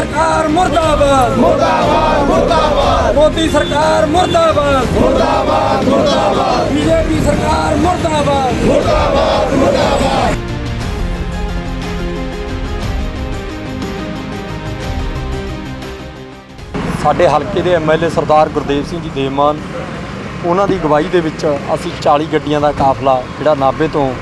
ਸਰਕਾਰ ਮੁਰਦਾਬਾਦ। ਮੁਰਦਾਬਾਦ ਮੁਰਦਾਬਾਦ। ਮੋਦੀ ਸਰਕਾਰ ਮੁਰਦਾਬਾਦ। ਮੁਰਦਾਬਾਦ ਮੁਰਦਾਬਾਦ। ਬੀਜੇਪੀ ਸਰਕਾਰ ਮੁਰਦਾਬਾਦ। ਸਾਡੇ ਹਲਕੇ ਦੇ ਐਮਐਲਏ ਸਰਦਾਰ ਗੁਰਦੇਵ ਸਿੰਘ ਜੀ ਦੇਵਮਾਨ ਉਹਨਾਂ ਦੀ ਅਗਵਾਈ ਦੇ ਵਿੱਚ ਅਸੀਂ 40 ਗੱਡੀਆਂ ਦਾ ਕਾਫਲਾ ਜਿਹੜਾ ਨਾਭੇ ਤੋਂ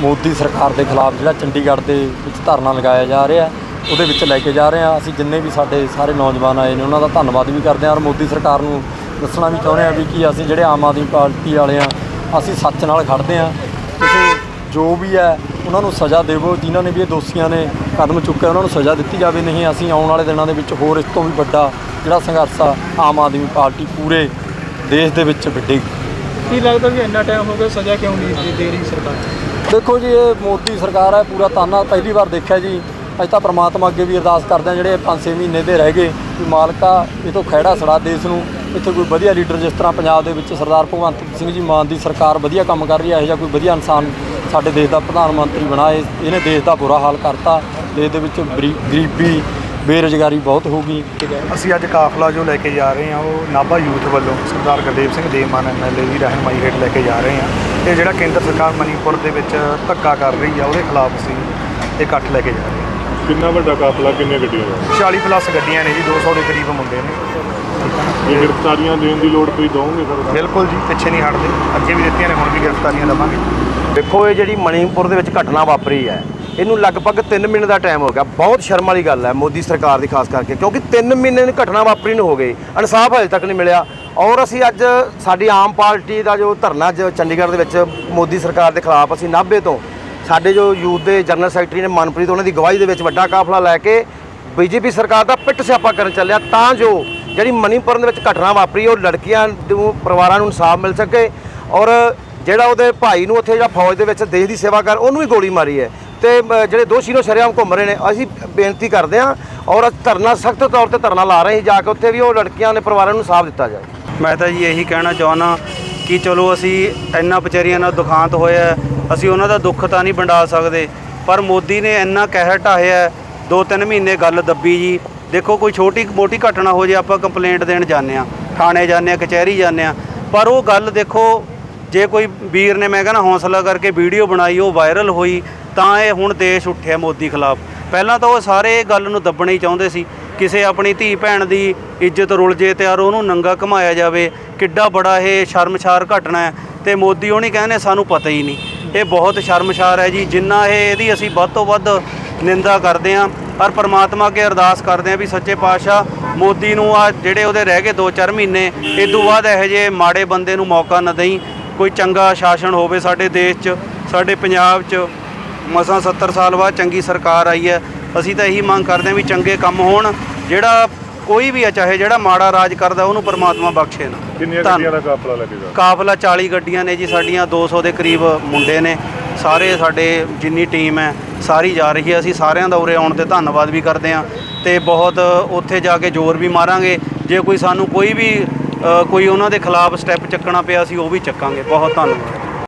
ਮੋਦੀ ਸਰਕਾਰ ਦੇ ਖਿਲਾਫ ਜਿਹੜਾ ਚੰਡੀਗੜ੍ਹ ਦੇ ਵਿੱਚ ਧਰਨਾ ਲਗਾਇਆ ਜਾ ਰਿਹਾ। ਉਹਦੇ ਵਿੱਚ ਲੈ ਕੇ ਜਾ ਰਹੇ ਹਾਂ। ਅਸੀਂ ਜਿੰਨੇ ਵੀ ਸਾਡੇ ਸਾਰੇ ਨੌਜਵਾਨ ਆਏ ਨੇ ਉਹਨਾਂ ਦਾ ਧੰਨਵਾਦ ਵੀ ਕਰਦੇ ਹਾਂ ਔਰ ਮੋਦੀ ਸਰਕਾਰ ਨੂੰ ਦੱਸਣਾ ਵੀ ਚਾਹੁੰਦੇ ਹਾਂ ਵੀ ਕਿ ਅਸੀਂ ਜਿਹੜੇ ਆਮ ਆਦਮੀ ਪਾਰਟੀ ਵਾਲੇ ਆ ਅਸੀਂ ਸੱਚ ਨਾਲ ਖੜਦੇ ਹਾਂ। ਤੁਸੀਂ ਜੋ ਵੀ ਹੈ ਉਹਨਾਂ ਨੂੰ ਸਜ਼ਾ ਦੇਵੋ। ਜਿਨ੍ਹਾਂ ਨੇ ਵੀ ਇਹ ਦੋਸ਼ੀਆਂ ਨੇ ਕਦਮ ਚੁੱਕਿਆ ਉਹਨਾਂ ਨੂੰ ਸਜ਼ਾ ਦਿੱਤੀ ਜਾਵੇ। ਨਹੀਂ ਅਸੀਂ ਆਉਣ ਵਾਲੇ ਦਿਨਾਂ ਦੇ ਵਿੱਚ ਹੋਰ ਇਸ ਤੋਂ ਵੀ ਵੱਡਾ ਜਿਹੜਾ ਸੰਘਰਸ਼ ਆ ਆਮ ਆਦਮੀ ਪਾਰਟੀ ਪੂਰੇ ਦੇਸ਼ ਦੇ ਵਿੱਚ ਵਿੱਢੇਗੀ। ਕੀ ਲੱਗਦਾ ਵੀ ਇੰਨਾ ਟਾਈਮ ਹੋ ਗਿਆ ਸਜ਼ਾ ਕਿਉਂ ਨਹੀਂ ਦੇ ਰਹੀ ਸਰਕਾਰ? ਦੇਖੋ ਜੀ ਇਹ ਮੋਦੀ ਸਰਕਾਰ ਹੈ ਪੂਰਾ ਤਾਨਾ ਪਹਿਲੀ ਵਾਰ ਦੇਖਿਆ ਜੀ। ਅੱਜ ਤਾਂ ਪ੍ਰਮਾਤਮਾ ਅੱਗੇ ਵੀ ਅਰਦਾਸ ਕਰਦੇ ਆ ਜਿਹੜੇ 5-6 ਮਹੀਨੇ ਦੇ ਰਹਿ ਗਏ, ਵੀ ਮਾਲਕਾ ਇਹ ਤੋਂ ਖਹਿੜਾ ਛੜਾ ਦੇਸ਼ ਨੂੰ। ਇੱਥੇ ਕੋਈ ਵਧੀਆ ਲੀਡਰ ਜਿਸ ਤਰ੍ਹਾਂ ਪੰਜਾਬ ਦੇ ਵਿੱਚ ਸਰਦਾਰ ਭਗਵੰਤ ਸਿੰਘ ਜੀ ਮਾਨ ਦੀ ਸਰਕਾਰ ਵਧੀਆ ਕੰਮ ਕਰ ਰਹੀ ਹੈ, ਇਹੋ ਜਿਹਾ ਕੋਈ ਵਧੀਆ ਇਨਸਾਨ ਸਾਡੇ ਦੇਸ਼ ਦਾ ਪ੍ਰਧਾਨ ਮੰਤਰੀ ਬਣਾਏ, ਇਹਨੇ ਦੇਸ਼ ਦਾ ਬੁਰਾ ਹਾਲ ਕਰਤਾ। ਦੇਸ਼ ਦੇ ਵਿੱਚ ਗਰੀ- ਗਰੀਬੀ, ਬੇਰੁਜ਼ਗਾਰੀ ਬਹੁਤ ਹੋ ਗਈ। ਅਸੀਂ ਅੱਜ ਕਾਫਲਾ ਜੋ ਲੈ ਕੇ ਜਾ ਰਹੇ ਹਾਂ, ਉਹ ਨਾਭਾ ਯੂਥ ਵੱਲੋਂ ਸਰਦਾਰ ਗੁਰਦੇਵ ਸਿੰਘ ਦੇਵਮਾਨ ਐਮਐਲਏ ਦੀ ਰਹਿਨਮਾਈ ਹੇਠ ਲੈ ਕੇ ਜਾ ਰਹੇ ਹਾਂ। ਤੇ ਜਿਹੜਾ ਕੇਂਦਰ ਸਰਕਾਰ ਮਨੀਪੁਰ ਦੇ ਵਿੱਚ ਧੱਕਾ ਕਰ ਰਹੀ ਆ, ਉਹਦੇ ਖਿਲਾਫ ਅਸੀਂ ਇਹ ਇਕੱਠ ਲੈ ਕੇ ਜਾ ਰਹੇ ਹਾਂ। ਕਿੰਨਾ ਵੱਡਾ ਕਾਫਲਾ ਕਿੰਨੇ ਗੱਡੀਆਂ ਦਾ? 40 ਪਲੱਸ ਗੱਡੀਆਂ ਨੇ ਜੀ 200 ਦੇ ਕਰੀਬ ਮੁੰਡੇ ਨੇ। ਇਹ ਗ੍ਰਿਫਤਾਰੀਆਂ ਦੇਣ ਦੀ ਲੋੜ ਕੋਈ ਦੋਗੇ ਫਿਰ? ਬਿਲਕੁਲ ਜੀ ਪਿੱਛੇ ਨਹੀਂ ਹਟਦੇ। ਅੱਗੇ ਵੀ ਦਿੱਤੀਆਂ ਨੇ ਹੁਣ ਵੀ ਗ੍ਰਿਫਤਾਰੀਆਂ ਲਵਾਂਗੇ ਦੇਖੋ ਇਹ ਜਿਹੜੀ ਮਣੀਪੁਰ ਦੇ ਵਿੱਚ ਘਟਨਾ ਵਾਪਰੀ ਹੈ ਇਹਨੂੰ ਲਗਭਗ 3 ਮਹੀਨੇ ਦਾ ਟਾਈਮ ਹੋ ਗਿਆ। ਬਹੁਤ ਸ਼ਰਮ ਵਾਲੀ ਗੱਲ ਹੈ ਮੋਦੀ ਸਰਕਾਰ ਦੀ ਖਾਸ ਕਰਕੇ ਕਿਉਂਕਿ 3 ਮਹੀਨੇ ਦੀ ਘਟਨਾ ਵਾਪਰੀ ਨੂੰ ਹੋ ਗਈ। ਇਨਸਾਫ ਹਜੇ ਤੱਕ ਨਹੀਂ ਮਿਲਿਆ। ਔਰ ਅਸੀਂ ਅੱਜ ਸਾਡੀ ਆਮ ਪਾਰਟੀ ਦਾ ਜੋ ਧਰਨਾ ਚੰਡੀਗੜ੍ਹ ਦੇ ਵਿੱਚ ਮੋਦੀ ਸਰਕਾਰ ਦੇ ਖਿਲਾਫ ਅਸੀਂ ਨਾਭੇ ਤੋਂ ਸਾਡੇ ਜੋ ਯੂਥ ਦੇ ਜਨਰਲ ਸੈਕਟਰੀ ਨੇ ਮਨਪ੍ਰੀਤ ਉਹਨਾਂ ਦੀ ਗਵਾਹੀ ਦੇ ਵਿੱਚ ਵੱਡਾ ਕਾਫਲਾ ਲੈ ਕੇ ਬੀਜੇਪੀ ਸਰਕਾਰ ਦਾ ਪਿੱਟ ਸਿਆਪਾ ਕਰਨ ਚੱਲਿਆ ਤਾਂ ਜੋ ਜਿਹੜੀ ਮਨੀਪੁਰਨ ਦੇ ਵਿੱਚ ਘਟਨਾ ਵਾਪਰੀ ਉਹ ਲੜਕੀਆਂ ਨੂੰ ਪਰਿਵਾਰਾਂ ਨੂੰ ਇਨਸਾਫ ਮਿਲ ਸਕੇ ਔਰ ਜਿਹੜਾ ਉਹਦੇ ਭਾਈ ਨੂੰ ਉੱਥੇ ਜਿਹੜਾ ਫੌਜ ਦੇ ਵਿੱਚ ਦੇਸ਼ ਦੀ ਸੇਵਾ ਕਰ ਉਹਨੂੰ ਵੀ ਗੋਲੀ ਮਾਰੀ ਹੈ। ਤੇ ਅ, ਜਿਹੜੇ ਦੋਸ਼ੀ ਨੂੰ ਸ਼ਰੇਆਮ ਘੁੰਮ ਰਹੇ ਨੇ ਅਸੀਂ ਬੇਨਤੀ ਕਰਦੇ ਹਾਂ ਔਰ ਧਰਨਾ ਸਖਤ ਤੌਰ ਤੇ ਧਰਨਾ ਲਾ ਰਹੇ ਸੀ ਜਾ ਕੇ ਉੱਥੇ ਵੀ ਉਹ ਲੜਕੀਆਂ ਨੇ ਪਰਿਵਾਰਾਂ ਨੂੰ ਇਨਸਾਫ ਦਿੱਤਾ ਜਾਏ। ਮੈਂ ਤਾਂ ਜੀ ਇਹੀ ਕਹਿਣਾ ਚਾਹੁੰਦਾ ਕਿ ਚਲੋ ਅਸੀਂ ਇੰਨਾ ਵਿਚਾਰੀਆਂ ਨਾਲ ਦੁਖਾਂਤ ਹੋਇਆ, ਅਸੀਂ ਉਹਨਾਂ ਦਾ ਦੁੱਖ ਤਾਂ ਨਹੀਂ ਵੰਡਾ ਸਕਦੇ, ਪਰ ਮੋਦੀ ਨੇ ਇੰਨਾ ਕਹਿਰ ਢਾਹਿਆ ਦੋ ਤਿੰਨ ਮਹੀਨੇ ਗੱਲ ਦੱਬੀ ਜੀ। ਦੇਖੋ, ਕੋਈ ਛੋਟੀ ਮੋਟੀ ਘਟਨਾ ਹੋ ਜੇ ਆਪਾਂ ਕੰਪਲੇਂਟ ਦੇਣ ਜਾਂਦੇ ਆ ਥਾਣੇ ਜਾਂਦੇ ਆ ਕਚਹਿਰੀ ਜਾਂਦੇ ਆ ਪਰ ਉਹ ਗੱਲ ਦੇਖੋ, ਜੇ ਕੋਈ ਵੀਰ ਨੇ ਮੈਂ ਕਹਿੰਦਾ ਹੌਸਲਾ ਕਰਕੇ ਵੀਡੀਓ ਬਣਾਈ, ਉਹ ਵਾਇਰਲ ਹੋਈ, ਤਾਂ ਇਹ ਹੁਣ ਦੇਸ਼ ਉੱਠਿਆ ਮੋਦੀ ਖਿਲਾਫ। ਪਹਿਲਾਂ ਤਾਂ ਉਹ ਸਾਰੇ ਇਹ ਗੱਲ ਨੂੰ ਦੱਬਣਾ ਹੀ ਚਾਹੁੰਦੇ ਸੀ, ਕਿਸੇ ਆਪਣੀ ਧੀ ਭੈਣ ਦੀ ਇੱਜ਼ਤ ਰੁਲ ਜੇ ਤੇ ਯਾਰ ਉਹਨੂੰ ਨੰਗਾ ਘਮਾਇਆ ਜਾਵੇ। ਕਿੱਡਾ ਬੜਾ ਇਹ ਸ਼ਰਮਸ਼ਾਰ ਘਟਨਾ ਹੈ ਤੇ ਮੋਦੀ ਉਹ ਨਹੀਂ ਕਹਿੰਦੇ ਸਾਨੂੰ ਪਤਾ ਹੀ ਨਹੀਂ। ਇਹ ਬਹੁਤ ਸ਼ਰਮਸ਼ਾਰ ਹੈ ਜੀ, ਜਿੰਨਾ ਇਹ ਇਹਦੀ ਅਸੀਂ ਵੱਧ ਤੋਂ ਵੱਧ ਨਿੰਦਾ ਕਰਦੇ ਹਾਂ। ਔਰ ਪਰਮਾਤਮਾ ਅੱਗੇ ਅਰਦਾਸ ਕਰਦੇ ਹਾਂ ਵੀ ਸੱਚੇ ਪਾਤਸ਼ਾਹ ਮੋਦੀ ਨੂੰ ਆ ਜਿਹੜੇ ਉਹਦੇ ਰਹਿ ਗਏ 2-4 ਮਹੀਨੇ ਇਸ ਤੋਂ ਬਾਅਦ ਇਹੋ ਜਿਹੇ ਮਾੜੇ ਬੰਦੇ ਨੂੰ ਮੌਕਾ ਨਾ ਦੇਈ। ਕੋਈ ਚੰਗਾ ਸ਼ਾਸਨ ਹੋਵੇ ਸਾਡੇ ਦੇਸ਼ 'ਚ, ਸਾਡੇ ਪੰਜਾਬ 'ਚ। ਮਸਾਂ 70 ਸਾਲ ਬਾਅਦ ਚੰਗੀ ਸਰਕਾਰ ਆਈ ਹੈ। ਅਸੀਂ ਤਾਂ ਇਹੀ ਮੰਗ ਕਰਦੇ ਹਾਂ ਵੀ ਚੰਗੇ ਕੰਮ ਹੋਣ। ਜਿਹੜਾ ਕੋਈ ਵੀ ਆ ਚਾਹੇ ਜਿਹੜਾ ਮਾੜਾ ਰਾਜ ਕਰਦਾ ਉਹਨੂੰ ਪਰਮਾਤਮਾ ਬਖਸ਼ੇ ਨਾ। ਕਿੰਨੀਆਂ ਗੱਡੀਆਂ ਦਾ ਕਾਫਲਾ ਲੱਗੇਗਾ ਕਾਫਲਾ 40 ਗੱਡੀਆਂ ਨੇ ਜੀ ਸਾਡੀਆਂ 200 ਦੇ ਕਰੀਬ ਮੁੰਡੇ ਨੇ। ਸਾਰੇ ਸਾਡੇ ਜਿੰਨੀ ਟੀਮ ਹੈ ਸਾਰੀ ਜਾ ਰਹੀ ਹੈ। ਅਸੀਂ ਸਾਰਿਆਂ ਦਾ ਉਰੇ ਆਉਣ ਤੇ ਧੰਨਵਾਦ ਵੀ ਕਰਦੇ ਹਾਂ ਤੇ ਬਹੁਤ ਉੱਥੇ ਜਾ ਕੇ ਜ਼ੋਰ ਵੀ ਮਾਰਾਂਗੇ। ਜੇ ਕੋਈ ਸਾਨੂੰ ਕੋਈ ਵੀ ਕੋਈ ਉਹਨਾਂ ਦੇ ਖਿਲਾਫ ਸਟੈਪ ਚੱਕਣਾ ਪਿਆ ਅਸੀਂ ਉਹ ਵੀ ਚੱਕਾਂਗੇ। ਬਹੁਤ ਧੰਨਵਾਦ।